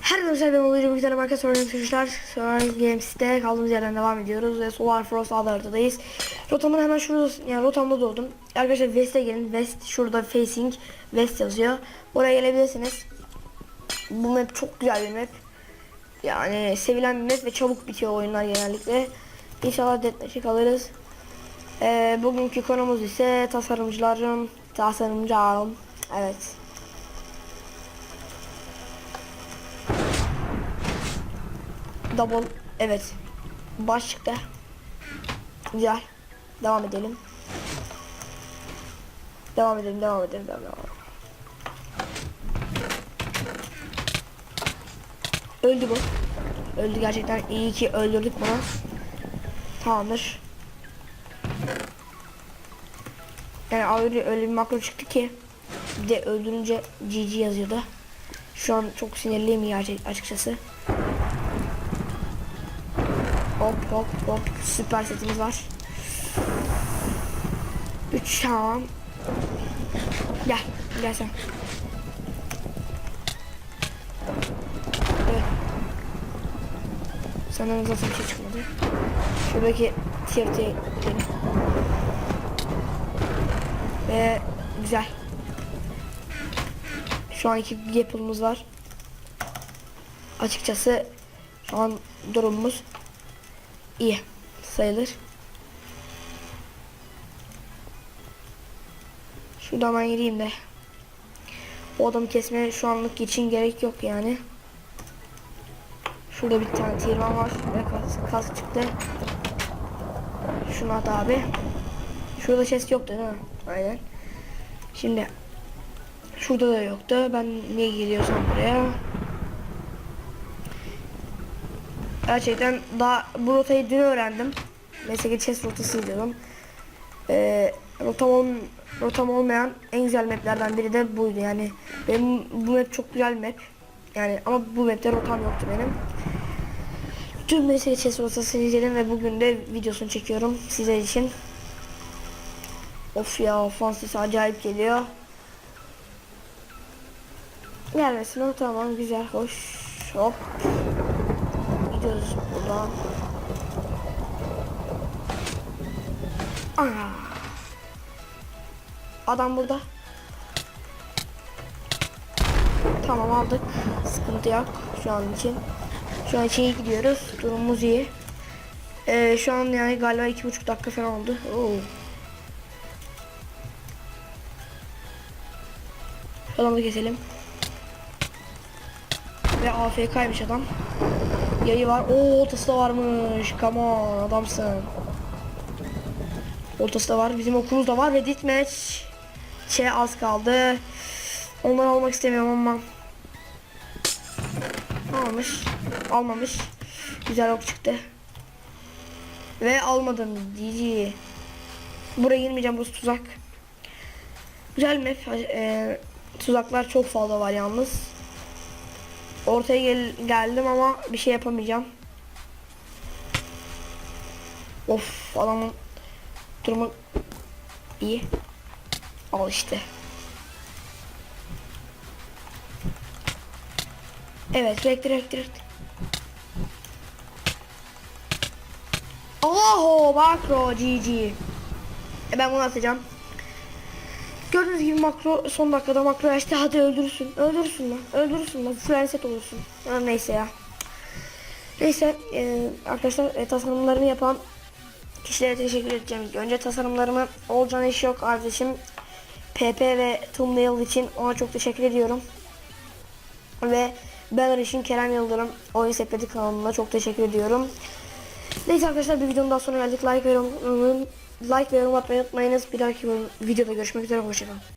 Herkese ben oluyorum bir tane marka soruyorum çocuklar. Sonra Games'te kaldığımız yerden devam ediyoruz ve Solar Frost adlı haritadayız. Rotamın hemen şurada yani rotamda doğdum. Arkadaşlar West'e gelin. West şurada facing West yazıyor. Oraya gelebilirsiniz. Bu map çok güzel bir map. Yani sevilen bir map ve çabuk bitiyor oyunlar genellikle. İnşallah deathmatch'i alırız. Ee, bugünkü konumuz ise tasarımcılarım, tasarımcılarım. Evet. Double evet. Baş çıktı. Güzel. Devam edelim. Devam edelim, devam edelim, devam edelim. Öldü bu. Öldü gerçekten. iyi ki öldürdük bunu. Tamamdır. Yani öyle, öyle bir makro çıktı ki bir de öldürünce GG yazıyordu. Şu an çok sinirliyim gerçek açıkçası. Hop hop hop süper setimiz var. 3 tamam. Gel gel sen. Evet. Sanırım zaten bir şey çıkmadı. Şuradaki TRT'ye gidelim. Ve güzel. Şu an iki yapılımız var. Açıkçası şu an durumumuz iyi sayılır. Şuradan ben gireyim de. O adamı kesmeye şu anlık için gerek yok yani. Şurada bir tane tirman var ve kas, kas çıktı. Şunu at abi. Şurada chest yoktu değil mi? Aynen. Şimdi şurada da yoktu. Ben niye geliyorsam buraya? Gerçekten daha bu rotayı dün öğrendim. Mesela chest rotası izliyordum. Ee, rotam, ol, rotam olmayan en güzel maplerden biri de buydu. Yani benim bu map çok güzel bir map. Yani ama bu mapte rotam yoktu benim. Tüm mesela chest rotasını izledim ve bugün de videosunu çekiyorum sizler için. Of ya fan sesi acayip geliyor. Gelmesin o tamam güzel hoş hop. Gidiyoruz buradan. Ana. Adam burada. Tamam aldık. Sıkıntı yok şu an için. Şu an iyi gidiyoruz. Durumumuz iyi. Ee, şu an yani galiba iki buçuk dakika falan oldu. Oo. Adamı da keselim. Ve AFK'ymış adam. Yayı var. Oo ortası da varmış. Come on adamsın. Ortası da var. Bizim okulumuz da var. Reddit match. Şey az kaldı. Onları almak istemiyorum ama. Almış. Almamış. Güzel ok çıktı. Ve almadım. GG. Buraya girmeyeceğim. Burası tuzak. Güzel map. Ee, tuzaklar çok fazla var yalnız. Ortaya gel geldim ama bir şey yapamayacağım. Of adamın durumu iyi. Al işte. Evet direkt direkt direkt. Oho makro GG. E ben bunu atacağım. Gördüğünüz gibi makro son dakikada makro açtı hadi öldürürsün. Öldürürsün lan. Öldürürsün lan. Full set olursun. Ha, neyse ya. Neyse e, arkadaşlar e, tasarımlarını yapan kişilere teşekkür edeceğim. Önce tasarımlarımı Olcan iş yok kardeşim. PP ve Thumbnail için ona çok teşekkür ediyorum. Ve Banner için Kerem Yıldırım Oyun Sepeti kanalına çok teşekkür ediyorum. Neyse arkadaşlar bir videonun daha sonra geldik. Like ve like ve yorum atmayı unutmayınız. Bir dahaki videoda görüşmek üzere. Hoşçakalın.